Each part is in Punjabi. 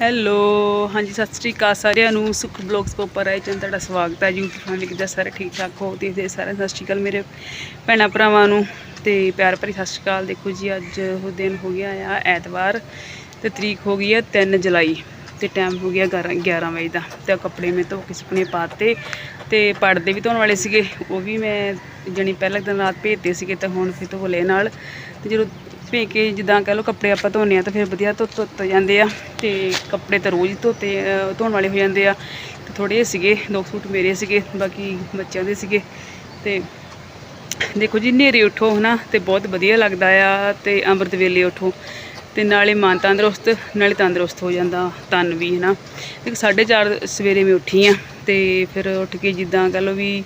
ਹੈਲੋ, ਹਾਂਜੀ, ਸਤਿ ਸ੍ਰੀ ਅਕਾਲ ਸਾਰਿਆਂ ਨੂੰ। ਸੁਖ ਬਲੌਗਸ ਤੋਂ ਆਏ ਚੰਦ ਤੁਹਾਡਾ ਸਵਾਗਤ ਹੈ। ਯੂਟਿਊਬ ਫੈਮਿਲੀ ਕਿੱਦਾਂ ਸਾਰੇ ਠੀਕ ਠਾਕ ਹੋ? ਦੇਖਦੇ ਸਾਰੇ ਸਤਿ ਸ੍ਰੀ ਅਕਾਲ। ਮੇਰੇ ਭੈਣਾਂ ਭਰਾਵਾਂ ਨੂੰ ਤੇ ਪਿਆਰ ਭਰੀ ਸਤਿ ਸ੍ਰੀ ਅਕਾਲ। ਦੇਖੋ ਜੀ, ਅੱਜ ਉਹ ਦਿਨ ਹੋ ਗਿਆ ਆ, ਐਤਵਾਰ ਤੇ ਤਰੀਕ ਹੋ ਗਈ ਹੈ 3 ਜੁਲਾਈ ਤੇ ਟਾਈਮ ਹੋ ਗਿਆ 11 11 ਵਜੇ ਦਾ। ਤੇ ਕੱਪੜੇ ਮੈਂ ਧੋ ਕੇ ਸੁਪਨੇ ਪਾਤੇ ਤੇ ਪਰਦੇ ਵੀ ਧੋਣ ਵਾਲੇ ਸੀਗੇ। ਉਹ ਵੀ ਮੈਂ ਜਣੀ ਪਹਿਲੇ ਦਿਨ ਰਾਤ ਭੇਜਦੇ ਸੀਗੇ ਤਾਂ ਹੁਣ ਫਿਰ ਧੋ ਲਏ ਨਾਲ। ਤੇ ਜਦੋਂ ਭੇ ਕੇ ਜਿੱਦਾਂ ਕਹ ਲਓ ਕੱਪੜੇ ਆਪਾਂ ਧੋਨੇ ਆ ਤਾਂ ਫਿਰ ਵਧੀਆ ਧੋ ਧੁੱਤ ਜਾਂਦੇ ਆ ਤੇ ਕੱਪੜੇ ਤਾਂ ਰੋਜ਼ ਧੋਤੇ ਧੋਣ ਵਾਲੇ ਹੋ ਜਾਂਦੇ ਆ। ਤੇ ਥੋੜੇ ਸੀਗੇ, ਦੋ ਸੂਟ ਮੇਰੇ ਸੀਗੇ, ਬਾਕੀ ਬੱਚਿਆਂ ਦੇ ਸੀਗੇ। ਤੇ ਦੇਖੋ ਜੀ ਹਨੇਰੇ ਉੱਠੋ ਹਨਾ ਤੇ ਬਹੁਤ ਵਧੀਆ ਲੱਗਦਾ ਆ ਤੇ ਅੰਮ੍ਰਿਤ ਵੇਲੇ ਉੱਠੋ। ਤੇ ਨਾਲੇ ਮਨ ਤੰਦਰੁਸਤ, ਨਾਲੇ ਤੰਦਰੁਸਤ ਹੋ ਜਾਂਦਾ ਤਨ ਵੀ ਹਨਾ। ਤੇ 4:30 ਸਵੇਰੇ ਮੈਂ ਉੱਠੀ ਆ ਤੇ ਫਿਰ ਉੱਠ ਕੇ ਜਿੱਦਾਂ ਕਹ ਲਓ ਵੀ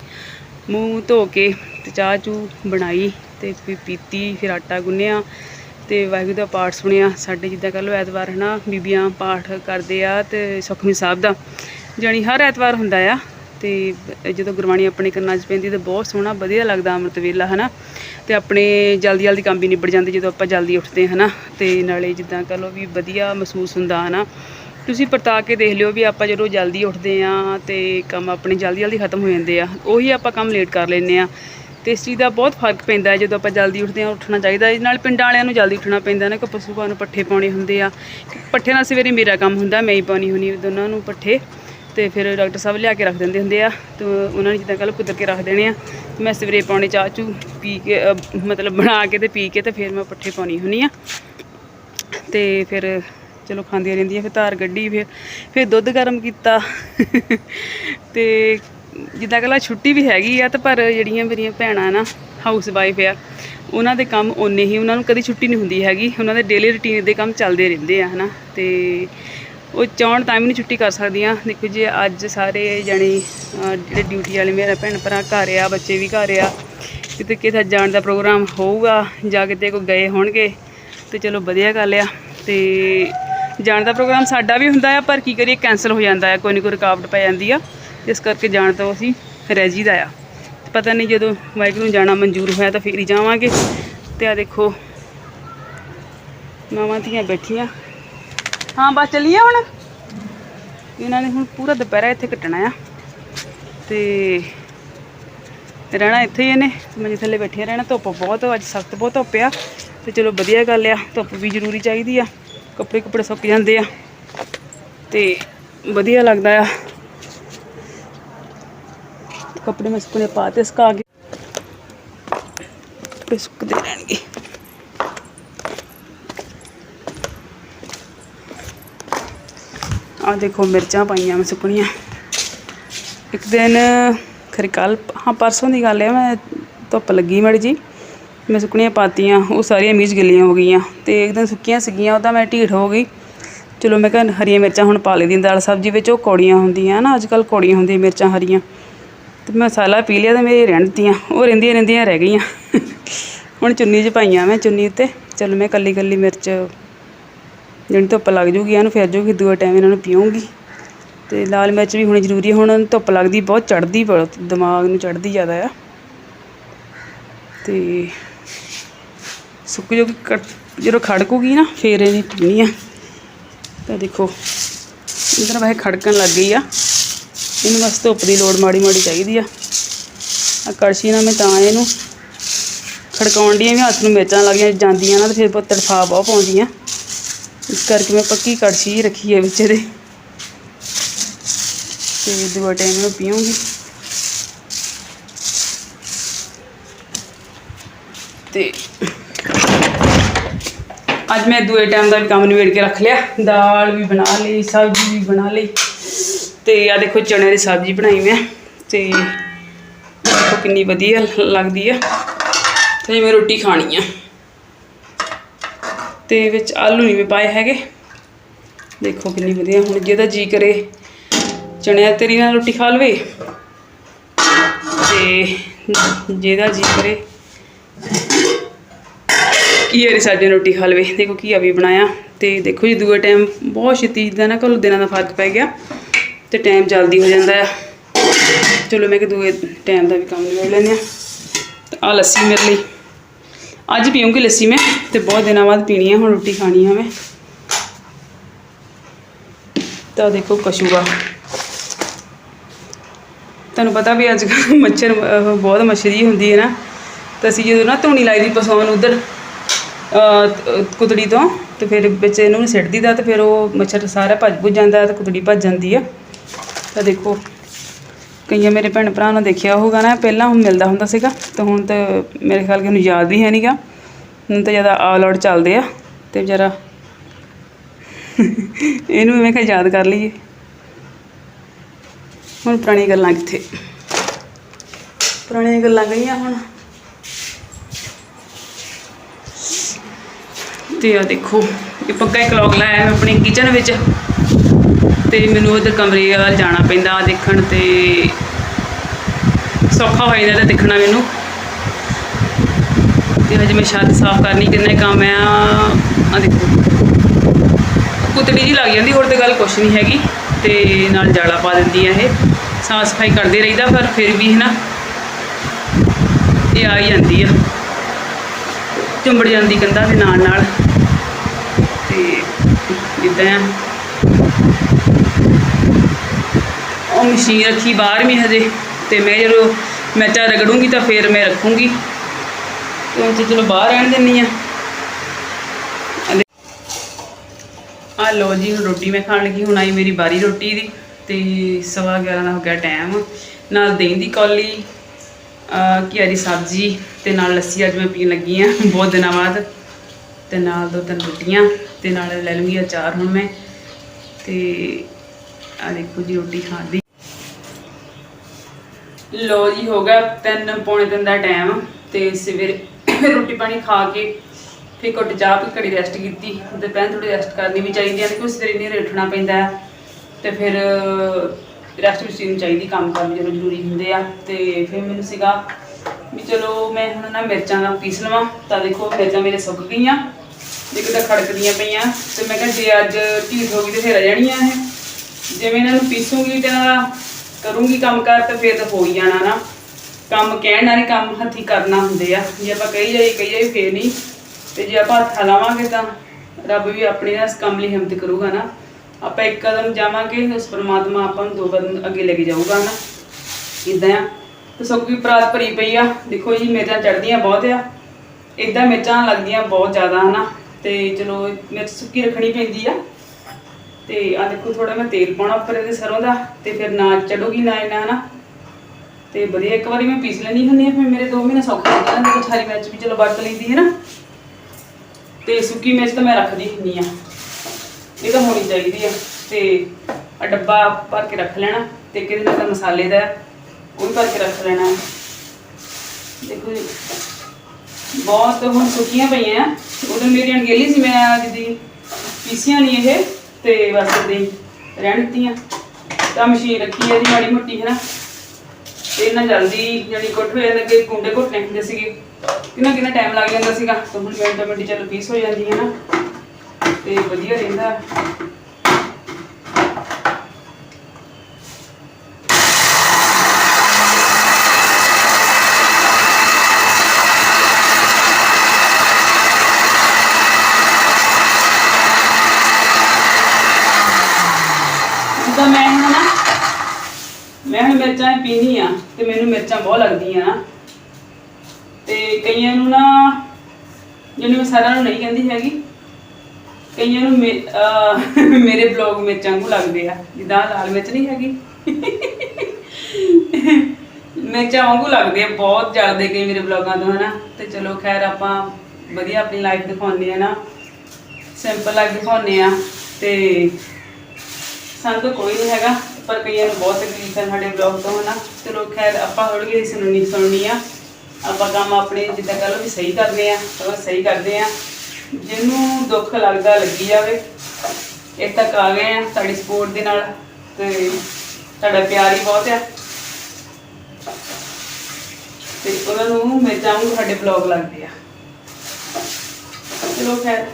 ਮੂੰਹ ਧੋ ਕੇ ਤੇ ਚਾਹ ਚੂ ਬਣਾਈ ਤੇ ਫਿਰ ਪੀਤੀ, ਫਿਰ ਆਟਾ ਗੁੰਨਿਆ। ਤੇ ਵਾਹਿਗੁਰੂ ਦਾ ਪਾਠ ਸੁਣਿਆ। ਸਾਡੇ ਜਿੱਦਾਂ ਕਹ ਲਓ ਐਤਵਾਰ ਹਨਾ ਬੀਬੀਆਂ ਪਾਠ ਕਰਦੇ ਆ ਤੇ ਸੁਖਮਨੀ ਸਾਹਿਬ ਦਾ। ਜਾਣੀ ਹਰ ਐਤਵਾਰ ਹੁੰਦਾ ਆ ਤੇ ਜਦੋਂ ਗੁਰਬਾਣੀ ਆਪਣੇ ਕੰਨਾਂ 'ਚ ਪੈਂਦੀ ਤਾਂ ਬਹੁਤ ਸੋਹਣਾ, ਵਧੀਆ ਲੱਗਦਾ ਅੰਮ੍ਰਿਤ ਵੇਲਾ ਹਨਾ ਤੇ ਆਪਣੇ ਜਲਦੀ ਜਲਦੀ ਕੰਮ ਵੀ ਨਿਬੜ ਜਾਂਦੇ ਜਦੋਂ ਆਪਾਂ ਜਲਦੀ ਉੱਠਦੇ ਹਨਾ ਤੇ ਨਾਲੇ ਜਿੱਦਾਂ ਕਹ ਲਓ ਵੀ ਵਧੀਆ ਮਹਿਸੂਸ ਹੁੰਦਾ ਹਨਾ ਤੁਸੀਂ ਪਰਤਾ ਕੇ ਦੇਖ ਲਿਓ ਵੀ ਆਪਾਂ ਜਦੋਂ ਜਲਦੀ ਉੱਠਦੇ ਆ ਤੇ ਕੰਮ ਆਪਣੇ ਜਲਦੀ ਜਲਦੀ ਖਤਮ ਹੋ ਜਾਂਦੇ ਆ, ਉਹੀ ਆਪਾਂ ਕੰਮ ਲੇਟ ਕਰ ਲੈਂਦੇ ਆ। ਤੇ ਇਸ ਚੀਜ਼ ਦਾ ਬਹੁਤ ਫ਼ਰਕ ਪੈਂਦਾ ਹੈ, ਜਦੋਂ ਆਪਾਂ ਜਲਦੀ ਉੱਠਦੇ ਹਾਂ, ਉੱਠਣਾ ਚਾਹੀਦਾ ਇਹਦੇ ਨਾਲ ਪਿੰਡਾਂ ਵਾਲਿਆਂ ਨੂੰ ਜਲਦੀ ਉੱਠਣਾ ਪੈਂਦਾ ਨਾ, ਕਿ ਪਸ਼ੂਆਂ ਨੂੰ ਪੱਠੇ ਪਾਉਣੇ ਹੁੰਦੇ ਆ। ਪੱਠੇ ਨਾਲ ਸਵੇਰੇ ਮੇਰਾ ਕੰਮ ਹੁੰਦਾ, ਮੈਂ ਹੀ ਪਾਉਣੀ ਹੁੰਦੀ ਦੋਨਾਂ ਨੂੰ ਪੱਠੇ। ਤੇ ਫਿਰ ਡਾਕਟਰ ਸਾਹਿਬ ਲਿਆ ਕੇ ਰੱਖ ਦਿੰਦੇ ਹੁੰਦੇ ਆ। ਤੇ ਉਹਨਾਂ ਨੇ ਜਿੱਦਾਂ ਕੱਲ ਕੁਦਰ ਕੇ ਰੱਖ ਦੇਣੇ ਆ। ਮੈਂ ਸਵੇਰੇ ਪਾਉਣੇ ਚਾਹ ਚੂ ਪੀ ਕੇ ਮਤਲਬ ਬਣਾ ਕੇ ਤੇ ਪੀ ਕੇ ਤੇ ਫਿਰ ਮੈਂ ਪੱਠੇ ਪਾਉਣੀ ਹੁੰਦੀ ਆ। ਤੇ ਫਿਰ ਚਲੋ ਖਾਂਦੀਆਂ ਰਹਿੰਦੀਆਂ, ਫਿਰ ਧਾਰ ਗੱਡੀ, ਫਿਰ ਫਿਰ ਦੁੱਧ ਗਰਮ ਕੀਤਾ। ਤੇ ਜਿੱਦਾਂ ਕਹਲਾ ਛੁੱਟੀ ਵੀ ਹੈਗੀ ਆ ਤੇ ਪਰ ਜਿਹੜੀਆਂ ਮੇਰੀਆਂ ਭੈਣਾਂ ਨਾ ਹਾਊਸ ਵਾਈਫ ਆ, ਉਹਨਾਂ ਦੇ ਕੰਮ ਓਨੇ ਹੀ, ਉਹਨਾਂ ਨੂੰ ਕਦੀ ਛੁੱਟੀ ਨਹੀਂ ਹੁੰਦੀ ਹੈਗੀ, ਉਹਨਾਂ ਦੇ ਡੇਲੀ ਰੁਟੀਨ ਦੇ ਕੰਮ ਚੱਲਦੇ ਰਹਿੰਦੇ ਆ, ਹਨਾ। ਤੇ ਉਹ ਚਾਹਣ ਤਾਂ ਵੀ ਨਹੀਂ ਛੁੱਟੀ ਕਰ ਸਕਦੀਆਂ। ਦੇਖੋ ਜੀ, ਅੱਜ ਸਾਰੇ ਜਾਣੇ ਜਿਹੜੇ ਡਿਊਟੀ ਵਾਲੇ ਮੇਰਾ ਭੈਣ ਭਰਾ ਘਰ ਆ, ਬੱਚੇ ਵੀ ਘਰ ਆ, ਕਿਤੇ ਕਿਤੇ ਜਾਣ ਦਾ ਪ੍ਰੋਗਰਾਮ ਹੋਊਗਾ, ਜਾਂ ਕਿਤੇ ਕੋਈ ਗਏ ਹੋਣਗੇ, ਤੇ ਚਲੋ ਵਧੀਆ ਗੱਲ ਆ। ਤੇ ਜਾਣ ਦਾ ਪ੍ਰੋਗਰਾਮ ਸਾਡਾ ਵੀ ਹੁੰਦਾ ਆ, ਪਰ ਕੀ ਕਰੀਏ ਕੈਨਸਲ ਹੋ ਜਾਂਦਾ ਆ, ਕੋਈ ਨਾ ਕੋਈ ਰੁਕਾਵਟ ਪੈ ਜਾਂਦੀ ਆ। ਇਸ ਕਰਕੇ ਜਾਣ ਤੋਂ ਅਸੀਂ ਰਹਿ ਜੀਦਾ ਆ। ਪਤਾ ਨਹੀਂ ਜਦੋਂ ਵਾਹਿਗੁਰੂ ਨੂੰ ਜਾਣਾ ਮਨਜ਼ੂਰ ਹੋਇਆ ਤਾਂ ਫੇਰ ਹੀ ਜਾਵਾਂਗੇ। ਤੇ ਆ ਦੇਖੋ, ਮਾਵਾਂ ਧੀਆਂ ਬੈਠੀਆਂ। ਹਾਂ, ਬਸ ਚੱਲੀਏ ਹੁਣ। ਇਹਨਾਂ ਨੇ ਹੁਣ ਪੂਰਾ ਦੁਪਹਿਰਾ ਇੱਥੇ ਕੱਟਣਾ ਆ। ਤੇ ਰਹਿਣਾ ਇੱਥੇ ਹੀ ਇਹਨੇ। ਮੰਜੇ ਥੱਲੇ ਬੈਠੀਆਂ ਰਹਿਣਾ। ਧੁੱਪ ਬਹੁਤ ਅੱਜ ਸਖਤ ਬਹੁਤ ਧੁੱਪ ਆ। ਤੇ ਚਲੋ ਵਧੀਆ ਗੱਲ ਆ, ਧੁੱਪ ਵੀ ਜ਼ਰੂਰੀ ਚਾਹੀਦੀ ਆ। ਕੱਪੜੇ ਕੁਪੜੇ ਸੁੱਕ ਜਾਂਦੇ ਆ। ਤੇ ਵਧੀਆ ਲੱਗਦਾ ਆ। ਕੱਪੜੇ ਮੈਂ ਸੁੱਕਣੇ ਪਾ ਤੇ ਸੁਕਾ ਕੇ ਕੱਪੜੇ ਸੁੱਕਦੇ ਰਹਿਣਗੇ। ਆ ਦੇਖੋ ਮਿਰਚਾਂ ਪਾਈਆਂ ਮੈਂ ਸੁੱਕਣੀਆਂ। ਇੱਕ ਦਿਨ ਖਰੇ ਕੱਲ ਹਾਂ, ਪਰਸੋਂ ਦੀ ਗੱਲ ਹੈ, ਮੈਂ ਧੁੱਪ ਲੱਗੀ ਮੜੀ ਜੀ ਮੈਂ ਸੁੱਕਣੀਆਂ ਪਾਤੀਆਂ, ਉਹ ਸਾਰੀਆਂ ਮਿਰਚ ਗਿੱਲੀਆਂ ਹੋ ਗਈਆਂ ਤੇ ਇੱਕ ਦਿਨ ਸੁੱਕੀਆਂ ਸੀਗੀਆਂ, ਉਹਦਾ ਮੈਂ ਢੀਠ ਹੋ ਗਈ। ਚਲੋ ਮੈਂ ਕਿਹਾ ਹਰੀਆਂ ਮਿਰਚਾਂ ਹੁਣ ਪਾ ਲਈ ਦਾਲ ਸਬਜ਼ੀ ਵਿੱਚ ਉਹ ਕੌੜੀਆਂ ਹੁੰਦੀਆਂ ਨਾ, ਅੱਜ ਕੱਲ ਕੌੜੀਆਂ ਹੁੰਦੀਆਂ ਮਿਰਚਾਂ ਹਰੀਆਂ। ਤੇ ਮਸਾਲਾ ਪੀ ਲਿਆ ਤੇ ਮੇਰੇ ਰਹਿਣ ਦਿੱਤੀਆਂ। ਉਹ ਰਹਿੰਦੀਆਂ ਰਹਿੰਦੀਆਂ ਰਹਿ ਗਈਆਂ। ਹੁਣ ਚੁੰਨੀ 'ਚ ਪਾਈਆਂ ਮੈਂ ਚੁੰਨੀ ਉੱਤੇ। ਚਲੋ ਮੈਂ ਕੱਲੀ ਕੱਲੀ ਮਿਰਚ ਜਿਹੜੀ ਧੁੱਪ ਲੱਗ ਜੂਗੀ, ਇਹਨੂੰ ਫਿਰ ਜੂਗੀ। ਦੂਏ ਟਾਈਮ ਇਹਨਾਂ ਨੂੰ ਪੀਉਂਗੀ ਤੇ ਲਾਲ ਮਿਰਚ ਵੀ ਹੋਣੀ ਜ਼ਰੂਰੀ ਹੈ ਹੁਣ ਧੁੱਪ ਲੱਗਦੀ, ਬਹੁਤ ਚੜਦੀ ਬਹੁਤ ਦਿਮਾਗ ਨੂੰ ਚੜਦੀ ਜ਼ਿਆਦਾ ਆ। ਤੇ ਸੁੱਕ ਜੋ ਜਦੋਂ ਖੜਕੂਗੀ ਨਾ, ਫੇਰ ਇਹਨੇ ਪੀਣੀ ਆ। ਤਾਂ ਦੇਖੋ, ਇਧਰ ਵੈਸੇ ਖੜਕਣ ਲੱਗ ਗਈ ਆ। ਇਹਨੂੰ ਬਸ ਧੁੱਪ ਦੀ ਲੋੜ ਮਾੜੀ ਮਾੜੀ ਚਾਹੀਦੀ ਆ। ਆ ਕੜਛੀ ਨਾਲ ਮੈਂ ਤਾਂ ਇਹਨੂੰ ਖੜਕਾਉਣ ਦੀਆਂ ਵੀ ਹੱਥ ਨੂੰ ਮਿਰਚਾਂ ਲੱਗੀਆਂ ਜਾਂਦੀਆਂ ਨਾ ਤੇ ਫਿਰ ਬਹੁਤ ਤੜਫਾ ਬਹੁਤ ਪਾਉਂਦੀਆਂ। ਇਸ ਕਰਕੇ ਮੈਂ ਪੱਕੀ ਕੜਛੀ ਰੱਖੀ ਹੈ ਵਿੱਚ ਇਹਦੇ। ਤੇ ਦੂਆ ਟਾਈਮ ਨੂੰ ਪੀਉਂਗੀ ਤੇ ਅੱਜ ਮੈਂ ਦੂਏ ਟਾਈਮ ਦਾ ਵੀ ਕੰਮ ਨਿਬੇੜ ਕੇ ਰੱਖ ਲਿਆ। ਦਾਲ ਵੀ ਬਣਾ ਲਈ, ਸਬਜ਼ੀ ਵੀ ਬਣਾ ਲਈ। ਤੇ ਆ ਦੇਖੋ ਚਣੇ ਦੀ ਸਬਜ਼ੀ ਬਣਾਈ ਮੈਂ ਤੇ ਦੇਖੋ ਕਿੰਨੀ ਵਧੀਆ ਲੱਗਦੀ ਆ। ਤੇ ਮੈਂ ਰੋਟੀ ਖਾਣੀ ਆ। ਤੇ ਵਿੱਚ ਆਲੂ ਨਹੀਂ ਮੈਂ ਪਾਏ ਹੈਗੇ। ਦੇਖੋ ਕਿੰਨੀ ਵਧੀਆ, ਹੁਣ ਜਿਹਦਾ ਜੀ ਕਰੇ ਚਣਿਆ ਤੇਰੀ ਨਾਲ ਰੋਟੀ ਖਾ ਲਵੇ। ਤੇ ਜਿਹਦਾ ਜੀ ਕਰੇ ਕੀ ਵਾਲੀ ਸਾਡੇ ਰੋਟੀ ਖਾ ਲਵੇ। ਦੇਖੋ ਕੀ ਵੀ ਬਣਾਇਆ ਤੇ ਦੇਖੋ ਜੀ ਦੂਏ ਟਾਈਮ ਬਹੁਤ ਛੇਤੀ ਦਾ ਨਾ ਕੋਲ ਦਿਨਾਂ ਦਾ ਫ਼ਰਕ ਪੈ ਗਿਆ। ਤੇ ਟਾਈਮ ਜਲਦੀ ਹੋ ਜਾਂਦਾ ਆ। ਚਲੋ ਮੈਂ ਕਿ ਦੂਏ ਟਾਈਮ ਦਾ ਵੀ ਕੰਮ ਨਿਬੇੜ ਲੈਂਦੇ ਆ। ਆ ਲੱਸੀ ਮੇਰੇ ਲਈ। ਅੱਜ ਪੀਉਂਗੀ ਲੱਸੀ ਮੈਂ ਤੇ ਬਹੁਤ ਦਿਨਾਂ ਬਾਅਦ ਪੀਣੀ ਆ, ਹੁਣ ਰੋਟੀ ਖਾਣੀ ਆ ਮੈਂ। ਤਾਂ ਦੇਖੋ ਕਸ਼ੂਆ। ਤੁਹਾਨੂੰ ਪਤਾ ਵੀ ਅੱਜ ਕੱਲ੍ਹ ਮੱਛਰ ਬਹੁਤ ਮੱਛਰੀ ਹੁੰਦੀ ਹੈ ਨਾ। ਤਾਂ ਅਸੀਂ ਜਦੋਂ ਨਾ ਧੂਣੀ ਲਾਈ ਦੀ ਪਸਾਉਣ ਉਧਰ ਕੁਤੜੀ ਤੋਂ, ਤੇ ਫਿਰ ਵਿੱਚ ਇਹਨੂੰ ਸਿੱਟ ਦੀਦਾ ਤੇ ਫਿਰ ਉਹ ਮੱਛਰ ਸਾਰਾ ਭੱਜ ਭੁੱਜ ਜਾਂਦਾ ਤੇ ਕੁਤੜੀ ਭੱਜ ਜਾਂਦੀ ਆ। ਤਾਂ ਦੇਖੋ, ਕਈਆਂ ਮੇਰੇ ਭੈਣ ਭਰਾ ਨੇ ਦੇਖਿਆ ਹੋਊਗਾ ਨਾ, ਪਹਿਲਾਂ ਹੁਣ ਮਿਲਦਾ ਹੁੰਦਾ ਸੀਗਾ, ਤੇ ਹੁਣ ਤਾਂ ਮੇਰੇ ਖਿਆਲ ਕਿ ਉਹਨੂੰ ਯਾਦ ਵੀ ਹੈ ਨਹੀਂਗਾ ਹੁਣ ਤਾਂ ਜ਼ਿਆਦਾ ਆਲ ਆਊਟ ਚੱਲਦੇ ਆ, ਤੇ ਜਰਾ ਇਹਨੂੰ ਮੈਂ ਕਿਹਾ ਯਾਦ ਕਰ ਲਈਏ। ਹੁਣ ਪੁਰਾਣੀਆਂ ਗੱਲਾਂ ਕਿੱਥੇ? ਪੁਰਾਣੀਆਂ ਗੱਲਾਂ ਗਈਆਂ ਹੁਣ। ਤੇ ਆ ਦੇਖੋ, ਇਹ ਪੱਕਾ ਇੱਕ ਲੌਗ ਲਾਇਆ ਮੈਂ ਆਪਣੇ ਕਿਚਨ ਵਿੱਚ। ਤੇ ਮੈਨੂੰ ਉਧਰ ਕਮਰੇ ਵੱਲ ਜਾਣਾ ਪੈਂਦਾ ਦੇਖਣ ਤੇ ਸੌਖਾ ਹੋ ਜਾਂਦਾ ਦੇਖਣਾ ਮੈਨੂੰ। ਤੇ ਹਜੇ ਮੈਂ ਛੱਤ ਸਾਫ਼ ਕਰਨੀ, ਕਿੰਨਾ ਕੰਮ ਆ ਆ ਦੇਖੋ। ਕੁਤੜੀ ਜੀ ਲੱਗ ਜਾਂਦੀ, ਹੋਰ ਤੇ ਗੱਲ ਕੁਛ ਨਹੀਂ ਹੈਗੀ। ਤੇ ਨਾਲ ਜਾਲਾ ਪਾ ਦਿੰਦੀ ਆ ਇਹ। ਸਾਫ਼ ਸਫ਼ਾਈ ਕਰਦੇ ਰਹੀਦਾ ਪਰ ਫਿਰ ਵੀ ਹੈ ਨਾ ਇਹ ਆ ਹੀ ਜਾਂਦੀ ਆ। ਚੁੰਬੜ ਜਾਂਦੀ ਕੰਧਾਂ ਦੇ ਨਾਲ ਨਾਲ ਤੇ ਇਦਾਂ ਆ। ਉਹ ਮਸ਼ੀਨ ਰੱਖੀ ਬਾਹਰ ਵੀ ਹਜੇ, ਤੇ ਮੈਂ ਜਦੋਂ ਮੈਂ ਮੈਚਾ ਰਗੜੂੰਗੀ ਤਾਂ ਫਿਰ ਮੈਂ ਰੱਖੂੰਗੀ। ਤੇ ਹੁਣ ਤੇ ਚਲੋ ਬਾਹਰ ਰਹਿਣ ਦਿੰਨੀ ਆ। ਆ ਲੋ ਜੀ, ਹੁਣ ਰੋਟੀ ਮੈਂ ਖਾਣ ਲੱਗੀ, ਹੁਣ ਆਈ ਮੇਰੀ ਬਾਰੀ ਰੋਟੀ ਦੀ, ਤੇ ਸਵਾ 11 ਦਾ ਹੋ ਗਿਆ ਟਾਈਮ ਨਾਲ ਦਹੀਂ ਦੀ ਕੌਲੀ ਆ ਘੀਆ ਦੀ ਸਬਜ਼ੀ, ਤੇ ਨਾਲ ਲੱਸੀ ਅੱਜ ਮੈਂ ਪੀਣ ਲੱਗੀ ਆ, ਬਹੁਤ ਦਿਨਾਂ ਬਾਅਦ। ਤੇ ਨਾਲ ਦੋ ਤਿੰਨ ਰੋਟੀਆਂ, ਤੇ ਨਾਲ ਲੈ ਲੂੰਗੀ ਅਚਾਰ ਹੁਣ ਮੈਂ। ਤੇ ਆ ਦੇਖੋ ਜੀ, ਰੋਟੀ ਖਾਦੀ ਲੋ ਜੀ, ਹੋ ਗਿਆ ਤਿੰਨ ਪੌਣੇ ਤਿੰਨ ਦਾ ਟਾਈਮ ਤੇ ਸਵੇਰੇ ਰੋਟੀ ਪਾਣੀ ਖਾ ਕੇ ਫਿਰ ਘੁੱਟ ਚਾਹ ਪੀ, ਘੜੀ ਰੈਸਟ ਕੀਤੀ। ਦੁਪਹਿਰ ਥੋੜੀ ਰੈਸਟ ਕਰਨੀ ਵੀ ਚਾਹੀਦੀ ਹੈ ਕਿਉਂਕਿ ਸਵੇਰੇ ਨਹੀਂ ਉੱਠਣਾ ਪੈਂਦਾ। ਹੈ ਤੇ ਫਿਰ ਰੈਸਟ ਵੀ ਸੀਨ ਚਾਹੀਦੀ, ਕੰਮ ਕਰਨ ਜਦੋਂ ਜ਼ਰੂਰੀ ਹੁੰਦੇ ਆ। ਤੇ ਫਿਰ ਮੈਨੂੰ ਸੀਗਾ ਵੀ ਚਲੋ ਮੈਂ ਹੁਣ ਨਾ ਮਿਰਚਾਂ ਦਾ ਪੀਸ ਲਵਾਂ। ਤਾਂ ਦੇਖੋ ਮਿਰਚਾਂ ਮੇਰੇ ਸੁੱਕ ਗਈਆਂ ਜੇ ਤਾਂ ਖੜਕਦੀਆਂ ਪਈਆਂ। ਤੇ ਮੈਂ ਕਿਹਾ ਜੇ ਅੱਜ ਢੀਠ ਹੋ ਗਈ ਤੇ ਫਿਰ ਆ ਜਾਣੀਆਂ ਇਹ। ਜਿਵੇਂ ਇਹਨਾਂ ਨੂੰ ਪੀਸੂਗੀ ਤਾਂ ਕਰੂੰਗੀ ਕੰਮ ਕਰ ਤੇ ਫਿਰ ਤਾਂ ਹੋ ਹੀ ਜਾਣਾ ਨਾ। ਕੰਮ ਕਹਿਣ ਨਾਲ ਕੰਮ ਹੱਥੀ ਕਰਨਾ ਹੁੰਦੇ ਆ। ਜੇ ਆਪਾਂ ਕਹੀ ਜਾਈ ਕਹੀ ਜਾਈ ਫੇਰ ਨਹੀਂ। ਤੇ ਜੇ ਆਪਾਂ ਹੱਥ ਲਾਵਾਂਗੇ ਤਾਂ ਰੱਬ ਵੀ ਆਪਣੀ ਇਸ ਕੰਮ ਲਈ ਹਿੰਮਤ ਕਰੂਗਾ ਨਾ। ਆਪਾਂ ਇੱਕ ਕਦਮ ਜਾਵਾਂਗੇ, ਉਸ ਪਰਮਾਤਮਾ ਆਪਾਂ ਨੂੰ ਦੋ ਕਦਮ ਅੱਗੇ ਲੈ ਕੇ ਜਾਊਗਾ ਨਾ। ਇਦਾਂ ਆ। ਤੇ ਸਭ ਕੋਈ ਪ੍ਰਾਤ ਭਰੀ ਪਈ ਆ। ਦੇਖੋ ਜੀ ਮਿਰਚਾਂ ਚੜਦੀਆਂ ਬਹੁਤ ਆ। ਇਦਾਂ ਮਿਰਚਾਂ ਲੱਗਦੀਆਂ ਬਹੁਤ ਜ਼ਿਆਦਾ, ਹਨਾ। ਤੇ ਚਲੋ, ਮਿਰਚ ਸੁੱਕੀ ਰੱਖਣੀ ਪੈਂਦੀ ਆ। ਤੇ ਆ ਦੇਖੋ ਥੋੜਾ ਮੈਂ ਤੇਲ ਪਾਉਣਾ ਉੱਪਰ ਇਹਦੇ ਸਰੋਂ ਦਾ ਤੇ ਫਿਰ ਨਾ ਚੜੂਗੀ ਨਾ ਇਹਨਾਂ ਨਾ ਤੇ ਵਧੀਆ, ਇੱਕ ਵਾਰੀ ਮੈਂ ਪੀਸ ਲੈਣੀ ਹੁੰਦੀ ਆ ਫਿਰ ਮੇਰੇ 2 ਮਹੀਨੇ ਸੌਖੇ ਹੋ ਜਾਂਦੇ ਨੇ ਛਾਰੀ ਮਿਰਚ ਵੀ ਚਲੋ ਵਰਤ ਲੈਂਦੀ ਹੈ ਨਾ ਤੇ ਸੁੱਕੀ ਮਿਰਚ ਤਾਂ ਮੈਂ ਰੱਖਦੀ ਹੁੰਦੀ ਆ ਇਹ ਤਾਂ ਹੋਣੀ ਚਾਹੀਦੀ ਆ। ਤੇ ਆ ਡੱਬਾ ਭਰ ਕੇ ਰੱਖ ਲੈਣਾ ਤੇ ਕਿਹਦੇ ਨਾਲ ਮਸਾਲੇ ਦਾ ਉਹ ਵੀ ਭਰ ਕੇ ਰੱਖ ਲੈਣਾ। ਦੇਖੋ ਜੀ, ਬਹੁਤ ਹੁਣ ਸੁੱਕੀਆਂ ਪਈਆਂ ਉਦੋਂ ਮੇਰੀ ਅਣਗੇਲੀ ਸੀ, ਮੈਂ ਜਿਹਦੀ ਪੀਸੀਆਂ ਨਹੀਂ ਇਹ। ਤੇ ਬਸ ਦੇ ਰਹਿਣ ਦਿੱਤੀਆਂ। ਤਾਂ ਮਸ਼ੀਨ ਰੱਖੀ ਹੈ ਜੀ ਮਾੜੀ ਮੋਟੀ ਹੈ ਨਾ ਤੇ ਇਹਨਾਂ ਜਲਦੀ ਜਿਹੜੀ ਕੁੱਟ ਹੋ ਜਾਂਦਾ ਕੁੰਡੇ ਘੁੱਟਣੇ ਹੁੰਦੇ ਸੀਗੇ। ਕਿੰਨਾ ਕਿੰਨਾ ਟਾਈਮ ਲੱਗ ਜਾਂਦਾ ਸੀਗਾ। ਤਾਂ ਹੁਣ ਮਿੰਟ ਮਿੰਟ ਚੱਲ ਪੀਸ ਹੋ ਜਾਂਦੀ ਹੈ ਨਾ ਤੇ ਵਧੀਆ ਰਹਿੰਦਾ ਜਿੱਦਾਂ ਮੈਂ ਹੁਣ ਨਾ ਮੈਂ ਮਿਰਚਾਂ ਪੀਣੀ ਆ ਤੇ ਮੈਨੂੰ ਮਿਰਚਾਂ ਬਹੁਤ ਲੱਗਦੀਆਂ ਨਾ। ਤੇ ਕਈਆਂ ਨੂੰ ਨਾ, ਜਿਹਨੂੰ ਮੈਂ ਸਾਰਿਆਂ ਨੂੰ ਨਹੀਂ ਕਹਿੰਦੀ ਹੈਗੀ, ਕਈਆਂ ਨੂੰ ਮੇ- ਅਹ ਮੇਰੇ ਬਲੌਗ ਮਿਰਚਾਂ ਨੂੰ ਲੱਗਦੇ ਆ, ਜਿੱਦਾਂ ਲਾਲ ਮਿਰਚ ਨਹੀਂ ਹੈਗੀ। ਮਿਰਚਾਂ ਵਾਂਗੂ ਲੱਗਦੇ ਆ ਬਹੁਤ ਜਲਦੇ ਕਈ ਮੇਰੇ ਬਲੌਗਾਂ ਤੋਂ, ਹਨਾ। ਤੇ ਚਲੋ ਖੈਰ ਆਪਾਂ ਵਧੀਆ ਆਪਣੀ ਲਾਈਫ ਦਿਖਾਉਂਦੇ ਆ ਨਾ। ਸਿੰਪਲ ਲਾਈਫ ਦਿਖਾਉਂਦੇ ਆ ਤੇ ਸਾਨੂੰ ਤਾਂ ਕੋਈ ਨਹੀਂ ਹੈਗਾ। ਪਰ ਕਈਆਂ ਨੂੰ ਬਹੁਤ ਤਕਲੀਫ ਹੈ ਸਾਡੇ ਬਲੌਗ ਤੋਂ, ਹਨਾ? ਚਲੋ ਖੈਰ, ਆਪਾਂ ਥੋੜੀ ਜਿਹੀ ਸੁਣਨੀ ਸੁਣਨੀ ਆ। ਆਪਾਂ ਕੰਮ ਆਪਣੇ ਜਿੱਦਾਂ ਕਹ ਲਓ ਵੀ ਸਹੀ ਕਰਦੇ ਆ ਉਹ ਸਹੀ ਕਰਦੇ ਆ। ਜਿਹਨੂੰ ਦੁੱਖ ਲੱਗਦਾ, ਲੱਗੀ ਜਾਵੇ। ਇਹ ਤੱਕ ਆ ਗਏ ਆ ਤੁਹਾਡੀ ਸਪੋਰਟ ਦੇ ਨਾਲ ਤੇ ਤੁਹਾਡਾ ਪਿਆਰ ਹੀ ਬਹੁਤ ਆ। ਤੇ ਉਹਨਾਂ ਨੂੰ ਮੈਂ ਚਾਹੂੰਗੀ ਸਾਡੇ ਬਲੌਗ ਲੱਗਦੇ ਆ। ਚਲੋ ਖੈਰ।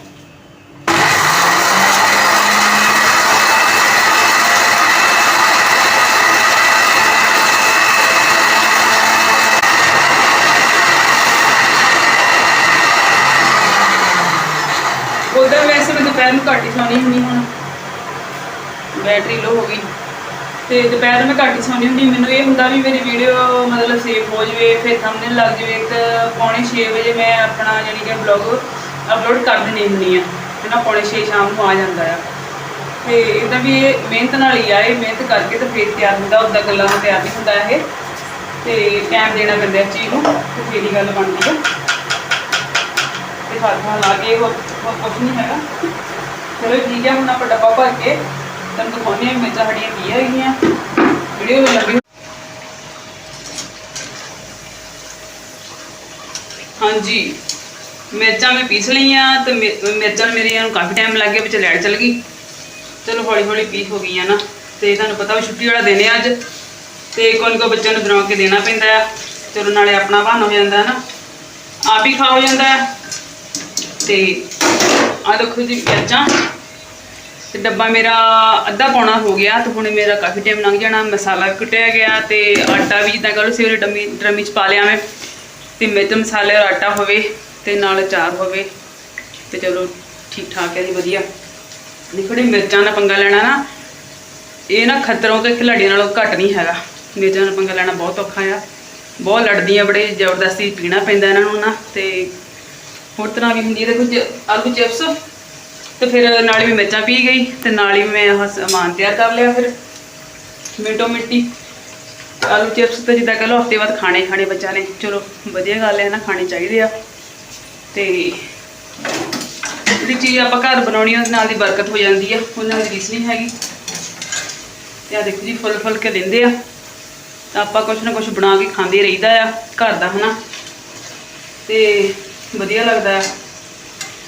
ਉਧਰ ਘੱਟ ਹੀ ਸੌਣੀ ਹੁੰਦੀ ਹੁਣ। ਬੈਟਰੀ ਲੋ ਹੋ ਗਈ। ਤੇ ਦੁਪਹਿਰ ਮੈਂ ਘੱਟ ਹੀ ਸੌਣੀ ਹੁੰਦੀ। ਮੈਨੂੰ ਇਹ ਹੁੰਦਾ ਵੀ ਮੇਰੀ ਵੀਡੀਓ ਮਤਲਬ ਸੇਵ ਹੋ ਜਵੇ, ਫਿਰ ਥੰਬਨੇਲ ਲੱਗ ਜਵੇ। ਇੱਕ ਪੌਣੇ 6 ਵਜੇ ਮੈਂ ਆਪਣਾ ਯਾਨੀ ਕਿ ਬਲੌਗ ਅਪਲੋਡ ਕਰ ਦਿੰਦੀ ਹੁੰਦੀ ਆ ਤੇ ਨਾ ਪੌਣੇ 6 ਸ਼ਾਮ ਨੂੰ ਆ ਜਾਂਦਾ ਆ। ਤੇ ਇਦਾਂ ਵੀ ਇਹ ਮਿਹਨਤ ਨਾਲ ਹੀ ਆ। ਇਹ ਮਿਹਨਤ ਕਰਕੇ ਤੇ ਫਿਰ ਤਿਆਰ ਹੁੰਦਾ। ਉਦਾਂ ਗੱਲਾਂ ਨਾਲ ਤਿਆਰ ਨਹੀਂ ਹੁੰਦਾ ਇਹ। ਤੇ ਟਾਈਮ ਦੇਣਾ ਪੈਂਦਾ ਇਸ ਚੀਜ਼ ਨੂੰ। ਤੇ ਫਿਰ ਹੀ ਗੱਲ ਬਣਦੀ ਆ। ਤੇ ਹੱਥ ਨਾਲ ਲਾ ਕੇ ਹੋਰ ਹੋਰ ਕੁਝ ਨਹੀਂ ਹੈਗਾ। ਚਲੋ ਠੀਕ ਹੈ, ਹੁਣ ਆਪਾਂ ਡੱਬਾ ਭਰ ਕੇ ਤੁਹਾਨੂੰ ਦਿਖਾਉਂਦੇ ਹਾਂ ਮਿਰਚਾਂ ਸਾਡੀਆਂ ਕੀ ਹੈਗੀਆਂ। ਵੀਡੀਓ ਵਿੱਚ ਲੱਗੀ। ਹਾਂਜੀ, ਮਿਰਚਾਂ ਮੈਂ ਪੀਸ ਲਈਆਂ ਤੇ ਮਿ- ਮਿਰਚਾਂ ਮੇਰੀਆਂ ਨੂੰ ਕਾਫੀ ਟਾਈਮ ਲੱਗ ਗਿਆ ਵਿੱਚ ਲੈਟ ਚਲ ਗਈ। ਚਲੋ ਹੌਲੀ ਹੌਲੀ ਪੀਸ ਹੋ ਗਈਆਂ ਨਾ। ਤੇ ਤੁਹਾਨੂੰ ਪਤਾ ਵੀ ਛੁੱਟੀ ਵਾਲਾ ਦਿਨ ਹੈ ਅੱਜ। ਤੇ ਕੋਈ ਕੋ ਬੱਚਿਆਂ ਨੂੰ ਬਣਾ ਕੇ ਦੇਣਾ ਪੈਂਦਾ ਹੈ। ਚਲੋ ਨਾਲੇ ਆਪਣਾ ਬਹਾਨਾ ਹੋ ਜਾਂਦਾ ਹੈ ਨਾ। ਆਪ ਹੀ ਖਾ ਹੋ ਜਾਂਦਾ ਹੈ। ਤੇ ਆ ਦੇਖੋ ਜੀ ਮਿਰਚਾਂ ਤੇ ਡੱਬਾ ਮੇਰਾ ਅੱਧਾ ਪੌਣਾ ਹੋ ਗਿਆ ਤੇ ਹੁਣ ਮੇਰਾ ਕਾਫੀ ਟਾਈਮ ਲੰਘ ਜਾਣਾ। ਮਸਾਲਾ ਵੀ ਕੁੱਟਿਆ ਗਿਆ ਤੇ ਆਟਾ ਵੀ ਜਿੱਦਾਂ ਕਹ ਲਓ ਸਵੇਰੇ ਡੰਮੀ ਡਰਮੀ ਚ ਪਾ ਲਿਆ ਮੈਂ। ਤੇ ਮਿਰਚ ਮਸਾਲੇ ਔਰ ਆਟਾ ਹੋਵੇ ਤੇ ਨਾਲ ਚਾਰ ਹੋਵੇ ਤੇ ਚਲੋ ਠੀਕ ਠਾਕ ਹੈ ਜੀ, ਵਧੀਆ। ਦੇਖੋ ਜਿਹੜੀ ਮਿਰਚਾਂ ਦਾ ਪੰਗਾ ਲੈਣਾ ਨਾ, ਇਹ ਨਾ ਖਤਰੋਂ ਤੇ ਖਿਲਾੜੀ ਨਾਲੋਂ ਘੱਟ ਨਹੀਂ ਹੈਗਾ। ਮਿਰਚਾਂ ਦਾ ਪੰਗਾ ਲੈਣਾ ਬਹੁਤ ਔਖਾ ਆ। ਬਹੁਤ ਲੜਦੀਆਂ ਬੜੇ ਜ਼ਬਰਦਸਤੀ ਪੀਣਾ ਪੈਂਦਾ ਇਹਨਾਂ ਨੂੰ ਨਾ ਤੇ ਹੋਰ ਤਰ੍ਹਾਂ ਵੀ ਹੁੰਦੀ ਹੈ। ਦੇਖੋ ਜ- ਆਲੂ ਚਿਪਸ। ਤੇ ਫਿਰ ਨਾਲੇ ਵੀ ਮਿਰਚਾਂ ਪੀ ਗਈ ਤੇ ਨਾਲ ਹੀ ਮੈਂ ਆਹ ਸਮਾਨ ਤਿਆਰ ਕਰ ਲਿਆ ਫਿਰ। ਮਿੰਟੋ ਮਿੰਟੀ ਆਲੂ ਚਿਪਸ ਤਾਂ ਜਿੱਦਾਂ ਕਹ ਲਓ ਹਫ਼ਤੇ ਬਾਅਦ ਖਾਣੇ ਖਾਣੇ ਬੱਚਿਆਂ ਨੇ। ਚਲੋ ਵਧੀਆ ਗੱਲ ਹੈ ਨਾ, ਖਾਣੇ ਚਾਹੀਦੇ ਆ। ਤੇ ਜਿਹੜੀ ਚੀਜ਼ ਆਪਾਂ ਘਰ ਬਣਾਉਣੀ ਆ, ਉਹਦੇ ਨਾਲ ਦੀ ਬਰਕਤ ਹੋ ਜਾਂਦੀ ਆ। ਉਹਨਾਂ ਨਾਲ ਦੀ ਰੀਸ ਨਹੀਂ ਹੈਗੀ। ਤੇ ਆ ਦੇਖੋ ਜੀ, ਫੁੱਲ ਫੁੱਲ ਕੇ ਦਿੰਦੇ ਆ। ਤਾਂ ਆਪਾਂ ਕੁਛ ਨਾ ਕੁਛ ਬਣਾ ਕੇ ਖਾਂਦੇ ਰਹੀਦਾ ਆ ਘਰ ਦਾ, ਹਨਾ। ਤੇ ਵਧੀਆ ਲੱਗਦਾ ਆ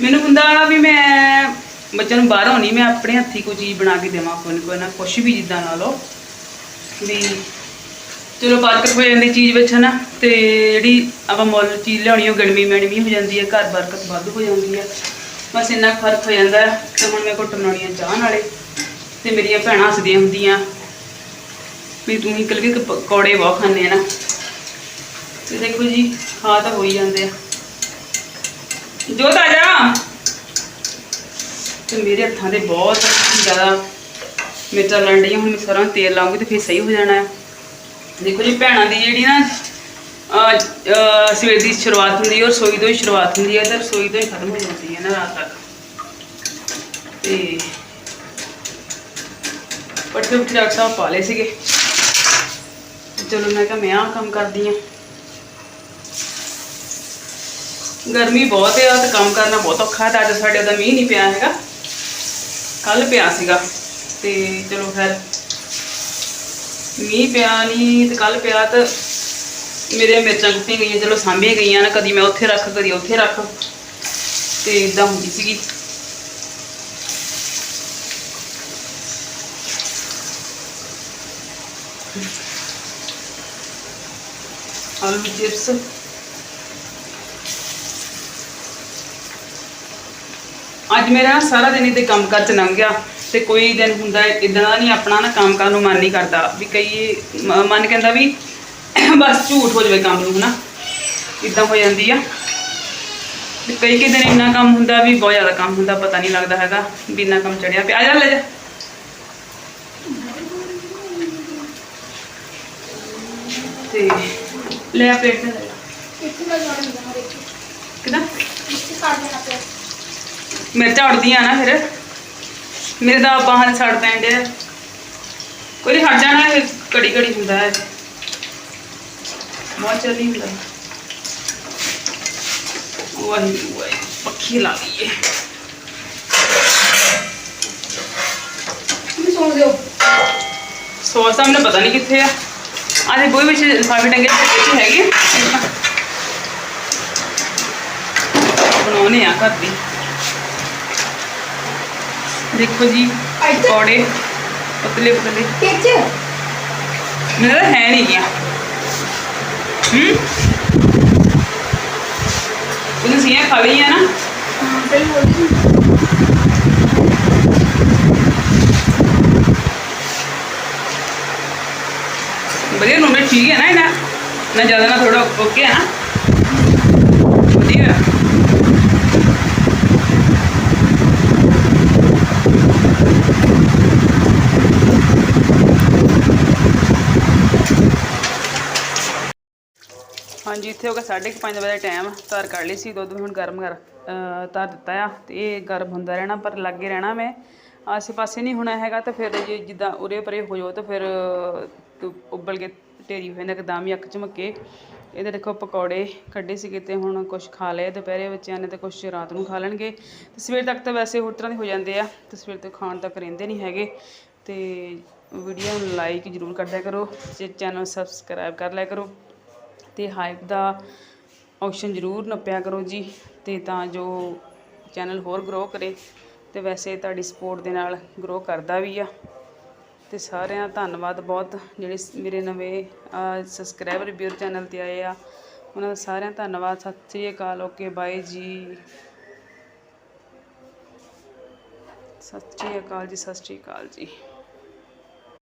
ਮੈਨੂੰ ਹੁੰਦਾ ਵੀ ਮੈਂ ਬੱਚਿਆਂ ਨੂੰ ਬਾਹਰੋਂ ਨਹੀਂ, ਮੈਂ ਆਪਣੇ ਹੱਥੀ ਕੋਈ ਚੀਜ਼ ਬਣਾ ਕੇ ਦੇਵਾਂ, ਕੋਈ ਨਾ ਕੋਈ ਨਾ, ਕੁਛ ਵੀ ਜਿੱਦਾਂ ਲਾ ਲਓ। ਵੀ ਚਲੋ ਬਰਕਤ ਹੋ ਜਾਂਦੀ ਚੀਜ਼ ਵਿੱਚ, ਹਨਾ? ਤੇ ਜਿਹੜੀ ਆਪਾਂ ਮੁੱਲ ਚੀਜ਼ ਲਿਆਉਣੀ, ਉਹ ਗਣਮੀ ਮੈਣਮੀ ਹੋ ਜਾਂਦੀ ਹੈ, ਘਰ ਬਰਕਤ ਵੱਧ ਹੋ ਜਾਂਦੀ ਹੈ। ਬਸ ਇੰਨਾ ਫ਼ਰਕ ਹੋ ਜਾਂਦਾ ਤੇ ਹੁਣ ਮੈਂ ਘੁੱਟ ਬਣਾਉਣੀ ਆ ਚਾਹ ਨਾਲੇ, ਤੇ ਮੇਰੀਆਂ ਭੈਣਾਂ ਹੱਸਦੀਆਂ ਹੁੰਦੀਆਂ। ਵੀ ਤੂੰ ਨਿਕਲ ਕੇ ਪਕੌੜੇ ਬਹੁਤ ਖਾਂਦੇ ਆ ਨਾ। ਤੇ ਦੇਖੋ ਜੀ ਖਾ ਤਾਂ ਹੋ ਹੀ ਜਾਂਦੇ ਆ। ਜੋਤ ਆ ਜਾ। ਤੇ ਮੇਰੇ ਹੱਥਾਂ ਦੇ ਬਹੁਤ ਜ਼ਿਆਦਾ ਮਿਰਚਾਂ ਲੜ ਰਹੀਆਂ ਹੁਣ ਮੈਂ ਸਰੋਂ ਦਾ ਤੇਲ ਲਾਉਂਗੀ ਤੇ ਫਿਰ ਸਹੀ ਹੋ ਜਾਣਾ। ਹੈ ਦੇਖੋ ਜੀ, ਭੈਣਾਂ ਦੀ ਜਿਹੜੀ ਨਾ ਸਵੇਰ ਦੀ ਸ਼ੁਰੂਆਤ ਹੁੰਦੀ ਹੈ ਔਰ ਰਸੋਈ ਤੋਂ ਹੀ ਸ਼ੁਰੂਆਤ ਹੁੰਦੀ ਹੈ, ਤੇ ਰਸੋਈ ਤੋਂ ਹੀ ਖਤਮ ਹੋ ਜਾਂਦੀ ਹੈ ਨਾ ਰਾਤ ਤੱਕ। ਤੇ ਪੱਠੇ ਪੁੱਠੇ ਡਾਕਟਰ ਸਾਹਿਬ ਪਾ ਲਏ ਸੀਗੇ। ਚਲੋ, ਮੈਂ ਕਿਹਾ ਮੈਂ ਆਹ ਕੰਮ ਕਰਦੀ ਹਾਂ। ਗਰਮੀ ਬਹੁਤ ਹੈ ਤੇ ਕੰਮ ਕਰਨਾ ਬਹੁਤ ਔਖਾ ਤਾਂ ਅੱਜ ਸਾਡੇ ਉਹਦਾ ਮੀਂਹ ਨਹੀਂ ਪਿਆ ਹੈਗਾ। ਕੱਲ ਪਿਆ ਸੀਗਾ ਤੇ ਚਲੋ ਫਿਰ ਮੀਂਹ ਪਿਆ ਨਹੀਂ ਤੇ ਕੱਲ ਪਿਆ ਤਾਂ ਮੇਰੇ ਮਿਰਚਾਂ ਕੁੱਟੀਆਂ ਗਈਆਂ, ਚਲੋ ਸਾਂਭੀਆਂ ਗਈਆਂ ਨਾ, ਕਦੀ ਮੈਂ ਉੱਥੇ ਰੱਖ, ਕਦੀ ਉੱਥੇ ਰੱਖ ਤੇ ਇਦਾਂ ਹੁੰਦੀ ਸੀਗੀ। ਆਲੂ ਚਿਪਸ ਅੱਜ ਮੇਰਾ ਸਾਰਾ ਦਿਨ ਇਹਦੇ ਕੰਮ ਕਰ ਚ ਲੰਘ ਗਿਆ ਤੇ ਕੋਈ ਦਿਨ ਹੁੰਦਾ ਇਦਾਂ ਦਾ ਨਹੀਂ ਆਪਣਾ ਨਾ ਕੰਮ ਕਰਨ ਨੂੰ ਮਨ ਨਹੀਂ ਕਰਦਾ ਵੀ ਕਈ ਮ- ਮਨ ਕਹਿੰਦਾ ਵੀ ਬਸ ਝੂਠ ਹੋ ਜਾਵੇ ਕੰਮ ਨੂੰ ਹਨਾ? ਇਦਾਂ ਹੋ ਜਾਂਦੀ ਆ। ਤੇ ਕਈ ਕਈ ਦਿਨ ਇੰਨਾ ਕੰਮ ਹੁੰਦਾ ਵੀ ਬਹੁਤ ਜ਼ਿਆਦਾ ਕੰਮ ਹੁੰਦਾ ਪਤਾ ਨਹੀਂ ਲੱਗਦਾ ਹੈਗਾ ਵੀ ਇੰਨਾ ਕੰਮ ਚੜਿਆ ਪਿਆ। ਆ ਜਾ ਲੈ ਜਾ। ਤੇ ਲੈ ਆ ਪਲੇਟ। ਤੇ ਲੈ ਇੱਥੇ ਮੈਂ ਜੋੜ ਦਿੰਦਾ ਦੇਖੋ। ਕਿਦਾਂ? ਦੇਣਾ ਪਿਆ। ਮਿਰਚਾਂ ਉੜਦੀਆਂ ਨਾ ਫਿਰ ਮੇਰੇ ਤਾਂ ਬਾਹਾਂ ਦੇ ਸੜ ਪੈਂਦੇ ਆ ਕੋਈ ਨੀ ਹਟ ਜਾਣਾ ਇਹ ਕੜੀ ਕੜੀ ਹੁੰਦਾ ਹੈ ਬਹੁਤ ਜਲਦੀ ਹੁੰਦਾ ਵਾਹਿਗੁਰੂ ਵਾਹਿਗੁਰੂ ਪੱਖੀ ਲਾ ਲਈਏ ਤੁਸੀਂ ਸੁਣ ਦਿਓ ਸੌਸ ਤਾਂ ਮੈਨੂੰ ਪਤਾ ਨਹੀਂ ਕਿੱਥੇ ਆ ਆਦੇ ਬੋਈ ਵਿੱਚ ਲਿਫਾਫੇ ਟੰਗੇ ਵਿੱਚ ਹੈਗੇ ਆ। ਬਣਾਉਣੇ ਆ ਘਰ ਦੀ ਦੇਖੋ ਜੀ? ਪਕੌੜੇ ਪਤਲੇ ਪਤਲੇ। ਕਿੱਚ ਮੇਰਾ ਹੈ ਨਹੀਂ ਗਿਆ। ਹੂੰ? ਉਹਨੇ ਸੀਆਂ ਖਾ ਲਈਆਂ ਨਾ। ਹਾਂ ਸਹੀ ਬੋਲੀ ਵਧੀਆ ਨੂਨ ਠੀਕ ਹੈ ਨਾ ਇਹਦਾ। ਨਾ ਜ਼ਿਆਦਾ ਨਾ ਥੋੜਾ ਓਕੇ ਹੈ ਨਾ ਵਧੀਆ ਹਾਂਜੀ ਇੱਥੇ ਹੋ ਗਿਆ 5:30 ਵਜੇ ਟਾਈਮ ਧਾਰ ਕੱਢ ਲਈ ਸੀ ਦੁੱਧ ਹੁਣ ਗਰਮ ਕਰ ਅਹ ਧਰ ਦਿੱਤਾ ਆ ਤੇ ਇਹ ਗਰਮ ਹੁੰਦਾ ਰਹਿਣਾ ਪਰ ਲੱਗੇ ਰਹਿਣਾ ਮੈਂ। ਆਸੇ ਪਾਸੇ ਨਹੀਂ ਹੋਣਾ ਹੈਗਾ ਤਾਂ ਫਿਰ ਜੇ ਜਿੱਦਾਂ ਉਰੇ ਪਰੇ ਹੋ ਜਾਓ ਤਾਂ ਫਿਰ ਅਹ, ਉੱਬਲ ਕੇ ਢੇਰੀ ਹੋ ਜਾਂਦਾ ਇੱਕਦਮ ਹੀ ਅੱਖ ਝਮਕੇ। ਇਹਦੇ ਦੇਖੋ ਪਕੌੜੇ ਕੱਢੇ ਸੀਗੇ ਤੇ ਹੁਣ ਕੁਝ ਖਾ ਲਏ ਦੁਪਹਿਰੇ ਬੱਚਿਆਂ ਨੇ ਤੇ ਕੁਝ ਰਾਤ ਨੂੰ ਖਾ ਲੈਣਗੇ। ਤੇ ਸਵੇਰ ਤੱਕ ਤਾਂ ਵੈਸੇ ਹੋਰ ਤਰ੍ਹਾਂ ਦੇ ਹੋ ਜਾਂਦੇ ਆ ਤੇ ਸਵੇਰ ਤੋਂ ਖਾਣ ਤੱਕ ਰਹਿੰਦੇ ਨਹੀਂ ਹੈਗੇ। ਤੇ ਵੀਡੀਓ ਨੂੰ ਲਾਈਕ ਜ਼ਰੂਰ ਕਰਦਿਆ ਕਰੋ ਤੇ ਚੈਨਲ ਸਬਸਕ੍ਰਾਈਬ ਕਰ ਲਿਆ ਕਰੋ। ਤੇ ਹਾਈਪ ਦਾ ਆਪਸ਼ਨ ਜ਼ਰੂਰ ਨੱਪਿਆ ਕਰੋ ਜੀ ਤੇ ਤਾਂ ਜੋ ਚੈਨਲ ਹੋਰ ਗਰੋ ਕਰੇ ਤੇ ਵੈਸੇ ਤੁਹਾਡੀ ਸਪੋਰਟ ਦੇ ਨਾਲ ਗਰੋ ਕਰਦਾ ਵੀ ਆ। ਤੇ ਸਾਰਿਆਂ ਦਾ ਧੰਨਵਾਦ ਬਹੁਤ, ਜਿਹੜੇ ਮੇਰੇ ਨਵੇਂ ਸਬਸਕ੍ਰਾਈਬਰ ਵੀਰ ਚੈਨਲ ਤੇ ਆਏ ਆ, ਉਹਨਾਂ ਦਾ ਸਾਰਿਆਂ ਦਾ ਧੰਨਵਾਦ। ਸਤਿ ਸ੍ਰੀ ਅਕਾਲ ਓਕੇ ਬਾਏ ਜੀ। ਸਤਿ ਸ੍ਰੀ ਅਕਾਲ ਜੀ, ਸਤਿ ਸ੍ਰੀ ਅਕਾਲ ਜੀ।